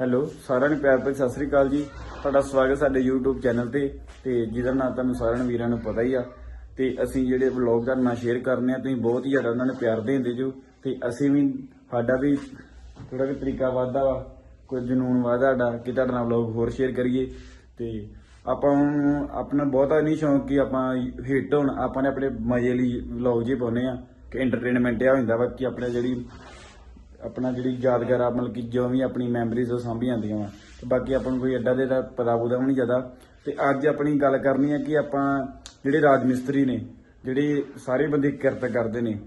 Hello, ਸਾਰਿਆਂ ਨੂੰ ਪਿਆਰ ਭਰੀ ਸਤਿ ਸ੍ਰੀ ਅਕਾਲ ਜੀ। ਤੁਹਾਡਾ ਸਵਾਗਤ ਸਾਡੇ YouTube ਚੈਨਲ ਤੇ ਤੇ ਜਿਹਦਾ ਨਾਮ ਤੁਹਾਨੂੰ ਸਾਰਿਆਂ ਨੂੰ ਵੀਰਾਂ ਨੂੰ ਪਤਾ ਹੀ ਆ। ਤੇ ਅਸੀਂ ਜਿਹੜੇ ਵਲੌਗ ਤੁਹਾਡੇ ਨਾਲ ਸ਼ੇਅਰ ਕਰਨੇ ਆ, ਤੁਸੀਂ ਬਹੁਤ ਹੀ ਜ਼ਿਆਦਾ ਉਹਨਾਂ ਨੂੰ ਪਿਆਰ ਦਿੰਦੇ ਜੋ। ਤੇ ਅਸੀਂ ਵੀ, ਸਾਡਾ ਵੀ ਥੋੜਾ ਵੀ ਤਰੀਕਾ ਵੱਧਦਾ ਵਾ, ਕੋਈ ਜਨੂਨ ਵੱਧਦਾ ਸਾਡਾ ਕਿ ਤੁਹਾਡੇ ਨਾਲ ਵਲੌਗ ਹੋਰ ਸ਼ੇਅਰ ਕਰੀਏ। ਤੇ ਆਪਾਂ ਨੂੰ ਆਪਣਾ ਬਹੁਤਾ ਨਹੀਂ ਸ਼ੌਂਕ ਕਿ ਆਪਾਂ ਹਿੱਟ ਹੋਣ, ਆਪਾਂ ਨੇ ਆਪਣੇ ਮਜ਼ੇ ਲਈ ਵਲੌਗ ਜੇ ਪਾਉਨੇ ਆ, ਕਿ ਐਂਟਰਟੇਨਮੈਂਟ ਆ ਹੁੰਦਾ ਵਾ ਕਿ ਆਪਣੇ ਜਿਹੜੀ ਆਪਣਾ ਜਿਹੜੀ ਯਾਦਗਾਰ ਆ, ਮਤਲਬ ਕਿ ਜੋ ਵੀ ਆਪਣੀ ਮੈਮਰੀਜ਼ ਉਹ ਸਾਂਭੀ ਜਾਂਦੀਆਂ ਵਾ। ਤੇ ਬਾਕੀ ਆਪਾਂ ਨੂੰ ਕੋਈ ਐਡਾ ਦੇ ਦਾ ਪਤਾ ਪੁਦਾ ਵੀ ਨਹੀਂ ਜ਼ਿਆਦਾ। ਤੇ ਅੱਜ ਆਪਣੀ ਗੱਲ ਕਰਨੀ ਹੈ ਕਿ ਆਪਾਂ ਜਿਹੜੇ ਰਾਜ ਮਿਸਤਰੀ ਨੇ, ਜਿਹੜੇ ਸਾਰੇ ਬੰਦੇ ਕਿਰਤ ਕਰਦੇ ਨੇ,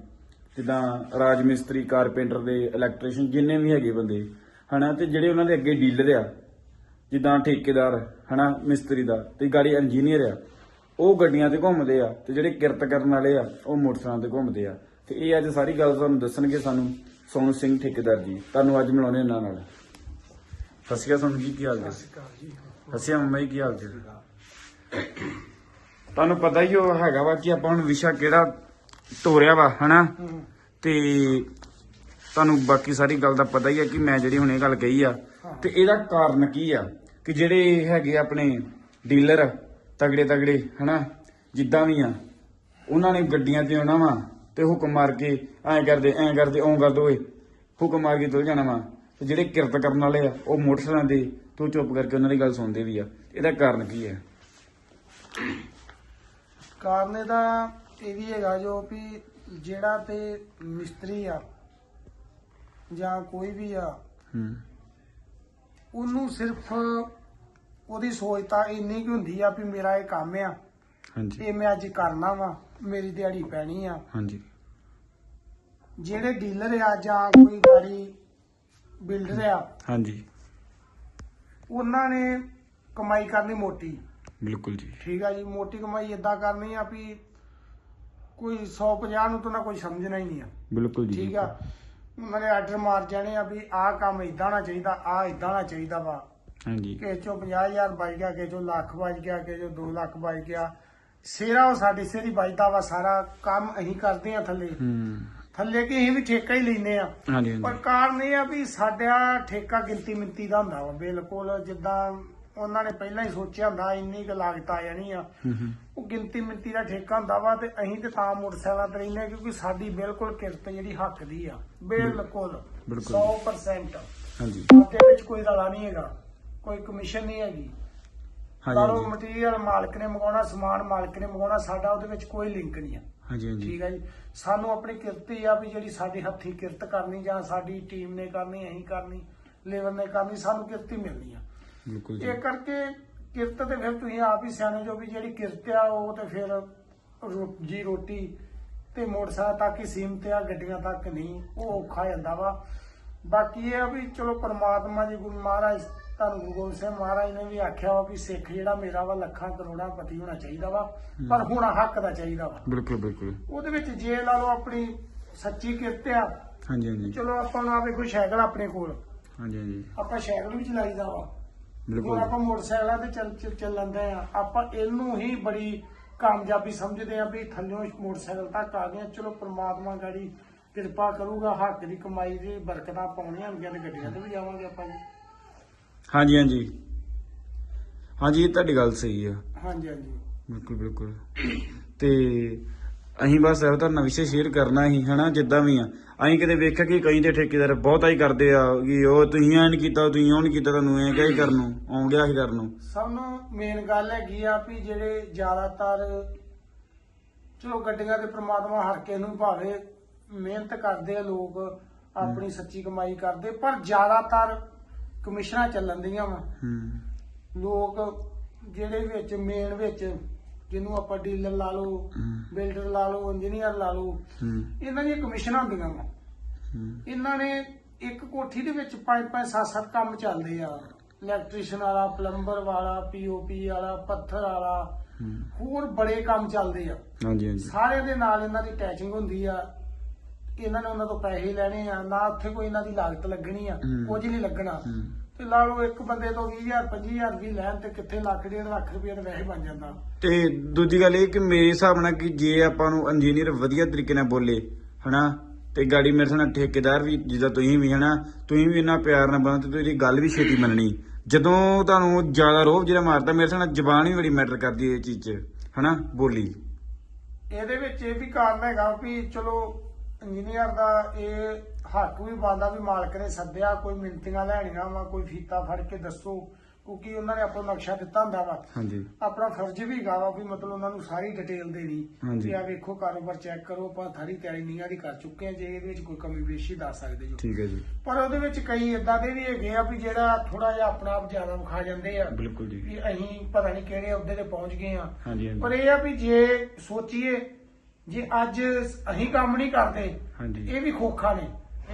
ਜਿੱਦਾਂ ਰਾਜ ਮਿਸਤਰੀ ਕਾਰਪੈਂਟਰ ਦੇ ਇਲੈਕਟ੍ਰੀਸ਼ੀਅਨ ਜਿੰਨੇ ਵੀ ਹੈਗੇ ਬੰਦੇ, ਹਨਾ, ਤੇ ਜਿਹੜੇ ਉਹਨਾਂ ਦੇ ਅੱਗੇ ਡੀਲਰ ਆ, ਜਿੱਦਾਂ ਠੇਕੇਦਾਰ, ਹਨਾ, ਮਿਸਤਰੀ ਦਾ ਤੇ ਗਾੜੀ ਇੰਜੀਨੀਅਰ ਆ, ਉਹ ਗੱਡੀਆਂ ਤੇ ਘੁੰਮਦੇ ਆ ਤੇ ਜਿਹੜੇ ਕਿਰਤ ਕਰਨ ਵਾਲੇ ਆ, ਉਹ ਮੋਟਰਸਾਈਕਲਾਂ ਤੇ ਘੁੰਮਦੇ ਆ। ਤੇ ਇਹ ਅੱਜ ਸਾਰੀ ਗੱਲ ਤੁਹਾਨੂੰ ਦੱਸਣਗੇ ਸਾਨੂੰ। ਸੋਨੂ ਸਿੰਘ ਠੇਕੇਦਾਰ ਜੀ ਤੁਹਾਨੂੰ ਅੱਜ ਮਿਲਾਉਣੇ ਇਹਨਾਂ ਨਾਲ। ਸਤਿ ਸ਼੍ਰੀ ਅਕਾਲ ਸੋਨੂ ਜੀ ਕੀ ਹਾਲ ਹੈ ਸਤਿ ਸ਼੍ਰੀ ਅਕਾਲ ਮੰਮਾ ਜੀ ਕੀ ਹਾਲ ਜੀ? ਤੁਹਾਨੂੰ ਪਤਾ ਹੀ ਉਹ ਹੈਗਾ ਵਾ ਕਿ ਆਪਾਂ ਹੁਣ ਵਿਸ਼ਾ ਕਿਹੜਾ ਤੋਰਿਆ ਵਾ ਹਨਾ? ਤੇ ਤੁਹਾਨੂੰ ਬਾਕੀ ਸਾਰੀ ਗੱਲ ਦਾ ਪਤਾ ਹੀ ਹੈ ਕਿ ਮੈਂ ਜਿਹੜੀ ਹੁਣ ਇਹ ਗੱਲ ਕਹੀ ਆ ਤੇ ਇਹਦਾ ਕਾਰਨ ਕੀ ਆ? ਕਿ ਜਿਹੜੇ ਹੈਗੇ ਆਪਣੇ ਡੀਲਰ ਤਗੜੇ ਤਗੜੇ ਹਨਾ? ਜਿੱਦਾਂ ਵੀ ਆ ਉਹਨਾਂ ਨੇ ਗੱਡੀਆਂ ਤੇ ਆਉਣਾ ਵਾ ਤੇ ਹੁਕਮ ਮਾਰ ਕੇ ਐਂ ਕਰਦੇ ਐਂ ਕਰਦੇ ਓਂ ਕਰ ਦੋਏ ਹੁਕਮ ਮਾਰ ਕੇ ਤੁਰ ਜਾਣਾ ਵਾ। ਤੇ ਜਿਹੜੇ ਕਿਰਤ ਕਰਨ ਵਾਲੇ ਆ ਉਹ ਮੋਟਰਸਾਈਕਲਾਂ ਦੇ ਤੂੰ ਚੁੱਪ ਕਰਕੇ ਉਹਨਾਂ ਦੀ ਗੱਲ ਸੁਣਦੇ ਵੀ ਆ। ਇਹਦਾ ਕਾਰਨ ਕੀ ਹੈ? ਕਾਰਨ ਇਹਦਾ ਇਹ ਵੀ ਹੈਗਾ ਜੋ ਵੀ ਜਿਹੜਾ ਤੇ ਮਿਸਤਰੀ ਆ ਜਾਂ ਕੋਈ ਵੀ ਆ ਹੂੰ। ਉਹਨੂੰ ਸਿਰਫ ਉਹਦੀ ਸੋਚ ਤਾਂ ਇੰਨੀ ਕਿ ਹੁੰਦੀ ਆ ਵੀ ਮੇਰਾ ਇਹ ਕੰਮ ਆ। ਹਾਂਜੀ। ਇਹ ਮੈਂ ਅੱਜ ਕਰਨਾ ਵਾ ਮੇਰੀ ਦਿਹਾੜੀ ਪੈਣੀ ਆ। ਹਾਂਜੀ। ਜਿਹੜੇ ਡੀਲਰ ਆ ਜਾਂ ਕੋਈ ਗਾੜੀ ਬਿਲਡਰ ਆ ਹਾਂਜੀ। ਉਹਨਾਂ ਨੇ ਕਮਾਈ ਕਰਨੀ ਮੋਟੀ। ਬਿਲਕੁਲ ਜੀ। ਠੀਕ ਆ ਜੀ ਮੋਟੀ ਕਮਾਈ ਇਦਾਂ ਕਰਨੀ ਆ ਵੀ ਕੋਈ 150 ਨੂੰ ਤਾਂ ਨਾ ਕੋਈ ਸਮਝਣਾ ਹੀ ਨਹੀਂ ਆ। ਬਿਲਕੁਲ ਜੀ ਠੀਕ ਆ? ਉਹਨਾਂ ਨੇ ਆਰਡਰ ਮਾਰ ਜਾਣੇ ਆ ਵੀ ਆਹ ਕੰਮ ਇਦਾਂ ਹੋਣਾ ਚਾਹੀਦਾ ਆਹ ਇਦਾਂ ਹੋਣਾ ਚਾਹੀਦਾ ਵਾ। ਹਾਂਜੀ। ਕਿਸੇ ਚੋਂ 50000 ਬਚ ਗਿਆ ਕਿਸੇ ਚੋਂ ਲੱਖ ਬਚ ਗਿਆ ਕਿਸੇ ਚੋਂ 2 ਲੱਖ ਬਚ ਗਿਆ। ਸਿਰਾ ਉਹ ਸਾਡੀ ਸਿਰੀ ਬਚਦਾ ਵਾ ਸਾਰਾ ਕੰਮ ਅਸੀਂ ਕਰਦੇ ਆ ਥੱਲੇ। ਹੂੰ। ਥੱਲੇ ਕਿ ਅਸੀਂ ਵੀ ਠੇਕਾ ਹੀ ਲੈਨੇ ਆ ਹਾਂਜੀ ਪਰ ਹਾਂਜੀ ਕਾਰਨ ਇਹ ਆ ਵੀ ਸਾਡਾ ਠੇਕਾ ਗਿਣਤੀ ਮਿੰਤੀ ਦਾ ਹੁੰਦਾ ਵਾ ਬਿਲਕੁਲ ਜਿੱਦਾਂ ਉਹਨਾਂ ਨੇ ਪਹਿਲਾਂ ਹੀ ਸੋਚਿਆ ਹੁੰਦਾ ਇੰਨੀ ਕੁ ਲਾਗਤ ਆ ਜਾਣੀ ਆ। ਹੂੰ ਹੂੰ। ਉਹ ਗਿਣਤੀ ਮਿੰਤੀ ਦਾ ਠੇਕਾ ਹੁੰਦਾ ਵਾ ਤੇ ਅਸੀਂ ਤੇ ਤਾਂ ਮੋਟਰਸਾਈਕਲਾਂ ਤੇ ਰਹਿੰਦੇ ਹਾਂ ਕਿਉਂਕਿ ਸਾਡੀ ਬਿਲਕੁਲ ਕਿਰਤ ਜਿਹੜੀ ਹੱਕ ਦੀ ਆ। ਬਿਲਕੁਲ। ਬਿਲਕੁਲ। 100% ਹਾਂਜੀ। ਉਹਦੇ ਵਿੱਚ ਕੋਈ ਰਲਾ ਨਹੀਂ ਹੈਗਾ ਕੋਈ ਕਮਿਸ਼ਨ ਨਹੀਂ ਹੈਗੀ। ਕਾਰੋ ਹਾਂਜੀ। ਮਟੀਰੀਅਲ ਮਾਲਕ ਨੇ ਮੰਗਾਉਣਾ ਸਮਾਨ ਮਾਲਕ ਨੇ ਮੰਗਾਉਣਾ ਸਾਡਾ ਉਹਦੇ ਵਿੱਚ ਕੋਈ ਲਿੰਕ ਨਹੀਂ ਆ। ਹਾਂਜੀ ਹਾਂਜੀ। ਠੀਕ ਹੈ ਜੀ। ਸਾਨੂੰ ਆਪਣੀ ਕਿਰਤ ਹੀ ਆ ਵੀ ਜਿਹੜੀ ਸਾਡੀ ਹੱਥੀ ਕਿਰਤ ਕਰਨੀ ਜਾਂ ਸਾਡੀ ਟੀਮ ਨੇ ਕਰਨੀ ਅਸੀਂ ਕਰਨੀ ਲੇਬਰ ਨੇ ਕਰਨੀ ਸਾਨੂੰ ਕਿਰਤ ਹੀ ਮਿਲਣੀ ਆ। ਬਿਲਕੁਲ ਜੀ। ਇਹ ਕਰਕੇ ਕਿਰਤ ਤੇ ਫਿਰ ਤੁਸੀਂ ਆਪ ਹੀ ਸਿਆਣੇ ਜੋ ਵੀ ਜਿਹੜੀ ਕਿਰਤ ਆ ਉਹ ਤੇ ਫਿਰ ਜੀ ਰੋਟੀ ਤੇ ਮੋਟਰਸਾਈਕਲ ਤੱਕ ਹੀ ਸੀਮਤ ਆ ਗੱਡੀਆਂ ਤੱਕ ਨਹੀਂ ਉਹ ਔਖਾ ਜਾਂਦਾ ਵਾ। ਬਾਕੀ ਇਹ ਆ ਵੀ ਚਲੋ ਪਰਮਾਤਮਾ ਜੀ ਗੁਰੂ ਮਹਾਰਾਜ ਤੁਹਾਨੂੰ ਗੁਰੂ ਗੋਬਿੰਦ ਸਿੰਘ ਮਹਾਰਾਜ ਨੇ ਵੀ ਆਖਿਆ ਵਾ ਵੀ ਸਿੱਖ ਜਿਹੜਾ ਮੇਰਾ ਵਾ ਲੱਖਾਂ ਕਰੋੜਾਂ ਪਤੀ ਹੋਣਾ ਚਾਹੀਦਾ ਵਾ ਪਰ ਹੋਣਾ ਹੱਕ ਦਾ ਚਾਹੀਦਾ ਵਾ। ਬਿਲਕੁਲ ਬਿਲਕੁਲ। ਉਹਦੇ ਵਿੱਚ ਜੇ ਲਾ ਲਓ ਆਪਣੀ ਸੱਚੀ ਕਿਰਤ ਆ ਹਾਂਜੀ ਹਾਂਜੀ। ਚਲੋ ਆਪਾਂ ਨੂੰ ਆਵੇ ਕੋਈ ਸਾਈਕਲ ਆਪਣੇ ਕੋਲ। ਹਾਂਜੀ ਹਾਂਜੀ। ਆਪਾਂ ਸਾਈਕਲ ਵੀ ਚਲਾਈਦਾ ਵਾ। ਬਿਲਕੁਲ। ਆਪਾਂ ਮੋਟਰਸਾਈਕਲਾਂ ਤੇ ਚੱਲ ਚੱਲ- ਚੱਲਣਦੇ ਆ। ਆਪਾਂ ਇਹਨੂੰ ਹੀ ਬੜੀ ਕਾਮਯਾਬੀ ਸਮਝਦੇ ਆ ਵੀ ਥੱਲਿਓਂ ਮੋਟਰਸਾਈਕਲ ਤੱਕ ਆ ਗਏ। ਚਲੋ ਪ੍ਰਮਾਤਮਾ ਗਾੜੀ ਕਿਰਪਾ ਕਰੂਗਾ ਹੱਕ ਦੀ ਕਮਾਈ ਦੀ ਬਰਕਤਾਂ ਪਾਉਣੀਆਂ ਹੁੰਦੀਆਂ ਤੇ ਗੱਡੀਆਂ ਤੇ ਵੀ ਜਾਵਾਂਗੇ ਆਪਾਂ ਜੀ। ਹਾਂਜੀ ਹਾਂਜੀ। ਹਾਂਜੀ ਇਹ ਤੁਹਾਡੀ ਗੱਲ ਸਹੀ ਆ। ਹਾਂਜੀ ਹਾਂਜੀ। ਬਿਲਕੁਲ ਬਿਲਕੁਲ। ਤੇ ਅਸੀਂ ਬਸ ਇਹ ਤੁਹਾਡਾ ਵਿਸ਼ੇ ਸ਼ੇਅਰ ਕਰਨਾ ਹੀ ਹਨਾ ਜਿੱਦਾਂ ਵੀ ਆ। ਅਸੀਂ ਕਿਤੇ ਵੇਖਿਆ ਕਿ ਕਈ ਤੇ ਠੇਕੇਦਾਰ ਬਹੁਤਾ ਹੀ ਕਰਦੇ ਆ ਕਿ ਉਹ ਤੁਸੀਂ ਐਂ ਕੀਤਾ ਤੁਸੀਂ ਉਹ ਕੀਤਾ ਤੁਹਾਨੂੰ ਐਂ ਕਿਹਾ ਕਰਨ ਨੂੰ ਆਉਂ ਗਿਆ ਹੀ ਕਰਨ ਨੂੰ। ਸਭ ਨੂੰ ਮੇਨ ਗੱਲ ਹੈਗੀ ਆ ਵੀ ਜਿਹੜੇ ਜ਼ਿਆਦਾਤਰ ਚਲੋ ਗੱਡੀਆਂ ਤੇ ਪ੍ਰਮਾਤਮਾ ਹਰ ਕਿਸੇ ਨੂੰ ਭਾਵੇਂ ਮਿਹਨਤ ਕਰਦੇ ਆ ਲੋਕ ਆਪਣੀ ਸੱਚੀ ਕਮਾਈ ਕਰਦੇ ਪਰ ਜ਼ਿਆਦਾਤਰ ਕਮਿਸ਼ਨਾਂ ਚੱਲਣ ਦੀਆਂ ਵਾ। ਹੂੰ। ਲੋਕ ਜਿਹੜੇ ਵਿੱਚ ਮੇਨ ਵਿੱਚ ਜਿਹਨੂੰ ਆਪਾਂ ਡੀਲਰ ਲਾ ਲਓ ਬਿਲਡਰ ਲਾ ਲਓ ਇੰਜੀਨੀਅਰ ਲਾ ਲਓ ਇਹਨਾਂ ਦੀਆਂ ਕਮਿਸ਼ਨਾਂ ਹੁੰਦੀਆਂ ਵਾ। ਇਹਨਾਂ ਨੇ ਇੱਕ ਕੋਠੀ ਦੇ ਵਿੱਚ ਪੰਜ ਪੰਜ ਸੱਤ ਸੱਤ ਕੰਮ ਚੱਲਦੇ ਆ। ਇਲੈਕਟ੍ਰੀਸ਼ੀਅਨ ਵਾਲਾ ਪਲੰਬਰ ਵਾਲਾ ਪੀਓਪੀ ਵਾਲਾ ਪੱਥਰ ਵਾਲਾ। ਹੋਰ ਬੜੇ ਕੰਮ ਚੱਲਦੇ ਆ। ਹਾਂਜੀ ਹਾਂਜੀ। ਸਾਰਿਆਂ ਦੇ ਨਾਲ ਇਹਨਾਂ ਦੀ ਅਟੈਚਿੰਗ ਹੁੰਦੀ ਆ। ਇਹਨਾਂ ਨੇ ਉਹਨਾਂ ਤੋਂ ਪੈਸੇ ਲੈਣੇ ਆ ਨਾ ਉੱਥੇ ਕੋਈ ਇਹਨਾਂ ਦੀ ਲਾਗਤ ਲੱਗਣੀ ਆ ਹੂੰ। ਕੁਝ ਨਹੀਂ ਲੱਗਣਾ। ਹੂੰ। ਤੇ ਲਾ ਲਓ ਇੱਕ ਬੰਦੇ ਤੋਂ 20000 25000 ਵੀ ਲੈਣ ਤੇ ਕਿੱਥੇ ਲੱਖ ਡੇਢ ਲੱਖ ਰੁਪਏ ਦਾ ਵੈਸੇ ਬਣ ਜਾਂਦਾ। ਤੇ ਦੂਜੀ ਗੱਲ ਇਹ ਕਿ ਮੇਰੇ ਹਿਸਾਬ ਨਾਲ ਕਿ ਜੇ ਆਪਾਂ ਨੂੰ ਇੰਜੀਨੀਅਰ ਵਧੀਆ ਤਰੀਕੇ ਨਾਲ ਬੋਲੇ ਹਨਾ ਤੇ ਗਾੜੀ ਮੇਰੇ ਨਾਲ ਠੇਕੇਦਾਰ ਵੀ ਜਿੱਦਾਂ ਤੁਸੀਂ ਵੀ ਹਨਾ ਤੁਸੀਂ ਵੀ ਇੰਨਾ ਪਿਆਰ ਨਾਲ ਬੰਦ ਤੇ ਤੇਰੀ ਗੱਲ ਵੀ ਛੇਤੀ ਮੰਨਣੀ। ਜਦੋਂ ਤੁਹਾਨੂੰ ਜ਼ਿਆਦਾ ਰੋਹ ਜਿਹੜਾ ਮਾਰਦਾ ਮੇਰੇ ਨਾਲ ਜ਼ਬਾਨ ਵੀ ਬੜੀ ਮੈਟਰ ਕਰਦੀ ਹੈ ਇਹ ਚੀਜ਼ 'ਚ ਹਨਾ ਬੋਲੀ। ਇਹਦੇ ਵਿੱਚ ਇਹ ਵੀ ਕਾਰਨ ਹੈਗਾ ਵੀ ਚਲੋ ਇੰਜੀਨੀਅਰ ਦਾ ਇਹ ਹੱਕ ਵੀ ਬਣਦਾ ਵੀ ਮਾਲਕ ਨੇ ਸੱਦਿਆ ਕੋਈ ਮਿੰਤੀਆਂ ਲੈਣੀਆਂ ਵਾ ਕੋਈ ਫੀਤਾ ਫੜ ਕੇ ਦੱਸੋ ਕਿਉਂਕਿ ਉਹਨਾਂ ਨੇ ਆਪਣਾ ਨਕਸ਼ਾ ਦਿੱਤਾ ਹੁੰਦਾ ਵਾ। ਹਾਂਜੀ। ਆਪਣਾ ਫਰਜ਼ ਵੀ ਹੈਗਾ ਵਾ ਮਤਲਬ ਉਹਨਾਂ ਨੂੰ ਸਾਰੀ ਡਿਟੇਲ ਦੇਣੀ। ਕਿ ਆ ਵੇਖੋ ਕਾਰੋਬਾਰ ਚੈੱਕ ਕਰੋ ਆਪਾਂ ਸਾਰੀ ਤਿਆਰੀ ਨੀਆਂ ਦੀ ਕਰ ਚੁੱਕੇ ਆ ਜੇ ਇਹਦੇ ਵਿੱਚ ਕੋਈ ਕਮੀ ਪੇਸ਼ੀ ਦੱਸ ਸਕਦੇ ਜੋ ਠੀਕ ਹੈ ਜੀ। ਪਰ ਉਹਦੇ ਵਿੱਚ ਕਈ ਇਦਾਂ ਦੇ ਵੀ ਹੈਗੇ ਆ ਵੀ ਜਿਹੜਾ ਥੋੜਾ ਜਿਹਾ ਆਪਣਾ ਆਪ ਜ਼ਿਆਦਾ ਵਿਖਾ ਜਾਂਦੇ ਆ। ਬਿਲਕੁਲ ਜੀ। ਵੀ ਅਸੀਂ ਪਤਾ ਨਹੀਂ ਕਿਹੜੇ ਅਹੁਦੇ ਤੇ ਪਹੁੰਚ ਗਏ ਆ ਪਰ ਇਹ ਆ ਵੀ ਜੇ ਸੋਚੀਏ ਜੇ ਅੱਜ ਅਸੀਂ ਕੰਮ ਨਹੀਂ ਕਰਦੇ ਹਾਂਜੀ। ਇਹ ਵੀ ਖੋਖਾ ਨੇ।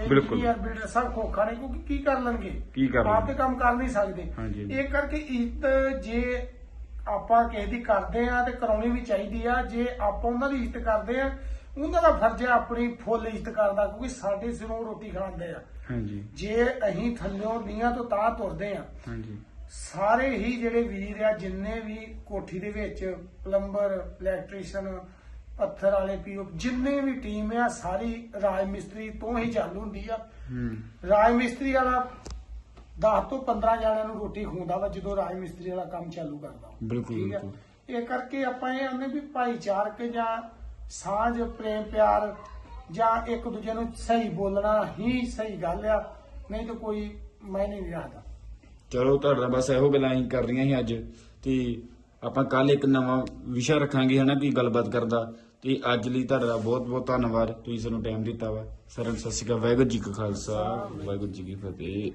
ਇਹ ਬਿਲਕੁਲ। engineer, builder ਸਭ ਖੋਖਾ ਨੇ ਕਿਉਂਕਿ ਕੀ ਕਰ ਲੈਣਗੇ? ਕੀ ਕਰ ਆਪ ਤੇ ਲੈਣਗੇ? ਕੰਮ ਕਰ ਨਹੀਂ ਸਕਦੇ। ਹਾਂਜੀ। ਇਹ ਕਰਕੇ ਇੱਜ਼ਤ ਜੇ ਆਪਾਂ ਕਿਸੇ ਦੀ ਕਰਦੇ ਆ ਤੇ ਕਰਾਉਣੀ ਵੀ ਚਾਹੀਦੀ ਆ ਜੇ ਆਪਾਂ ਉਹਨਾਂ ਦੀ ਇੱਜ਼ਤ ਕਰਦੇ ਆ ਉਹਨਾਂ ਦਾ ਫਰਜ਼ ਹੈ ਆਪਣੀ ਫੁੱਲ ਇੱਜ਼ਤ ਕਰਦਾ ਕਿਉਂਕਿ ਸਾਡੇ ਸਿਰੋਂ ਰੋਟੀ ਖਾਂਦੇ ਆ। ਹਾਂਜੀ। ਜੇ ਅਸੀਂ ਥੱਲਿਓਂ ਨੀਆਂ ਤੋਂ ਤਾਂ ਤੁਰਦੇ ਆ ਹਾਂਜੀ। ਸਾਰੇ ਹੀ ਜਿਹੜੇ ਵੀਰ ਆ ਜਿੰਨੇ ਵੀ ਕੋਠੀ ਦੇ ਵਿੱਚ ਪਲੰਬਰ ਇਲੈਕਟ੍ਰੀਸ਼ੀਅਨ ਪੱਥਰ ਵਾਲੇ ਪੀਓ ਜਿੰਨੇ ਵੀ ਟੀਮ ਆ ਸਾਰੀ ਰਾਜ ਮਿਸਤਰੀ ਤੋਂ ਹੀ ਚਾਲੂ ਹੁੰਦੀ ਆ। ਹੂੰ। ਰਾਜ ਮਿਸਤਰੀ ਵਾਲਾ 10 ਤੋਂ 15 ਜਣਿਆਂ ਨੂੰ ਰੋਟੀ ਖਵਾਉਂਦਾ ਵਾ ਜਦੋਂ ਰਾਜ ਮਿਸਤਰੀ ਵਾਲਾ ਕੰਮ ਚਾਲੂ ਕਰਦਾ। ਬਿਲਕੁਲ ਠੀਕ ਆ? ਇਹ ਕਰਕੇ ਆਪਾਂ ਇਹ ਆਨੇ ਵੀ ਭਾਈਚਾਰਕ ਜਾਂ ਸਾਂਝ ਪ੍ਰੇਮ ਪਿਆਰ ਜਾਂ ਇੱਕ ਦੂਜੇ ਨੂੰ ਸਹੀ ਬੋਲਣਾ ਹੀ ਸਹੀ ਗੱਲ ਆ ਨਹੀਂ ਤਾਂ ਕੋਈ ਮਾਇਨੇ ਨਹੀਂ ਰੱਖਦਾ। ਚਲੋ ਤੁਹਾਡੇ ਬਸ ਇਹੋ ਗੱਲਾਂ ਹੀ ਕਰ ਰਹੀਆਂ ਸੀ ਅੱਜ ਤੇ ਆਪਾਂ ਕੱਲ ਇੱਕ ਨਵਾਂ ਵਿਸ਼ਾ ਰੱਖਾਂਗੇ ਹਨਾ ਵੀ ਗੱਲਬਾਤ ਕਰਦਾ। ਤੇ ਅੱਜ ਲਈ ਤੁਹਾਡਾ ਬਹੁਤ ਬਹੁਤ ਧੰਨਵਾਦ। ਤੁਸੀਂ ਸਾਨੂੰ ਟਾਈਮ ਦਿੱਤਾ ਵਾ। ਸਾਰਿਆਂ ਸਤਿ ਸ਼੍ਰੀ ਅਕਾਲ। ਵਾਹਿਗੁਰੂ ਜੀ ਕਾ ਖਾਲਸਾ। ਵਾਹਿਗੁਰੂ ਜੀ ਕੀ ਫਤਿਹ।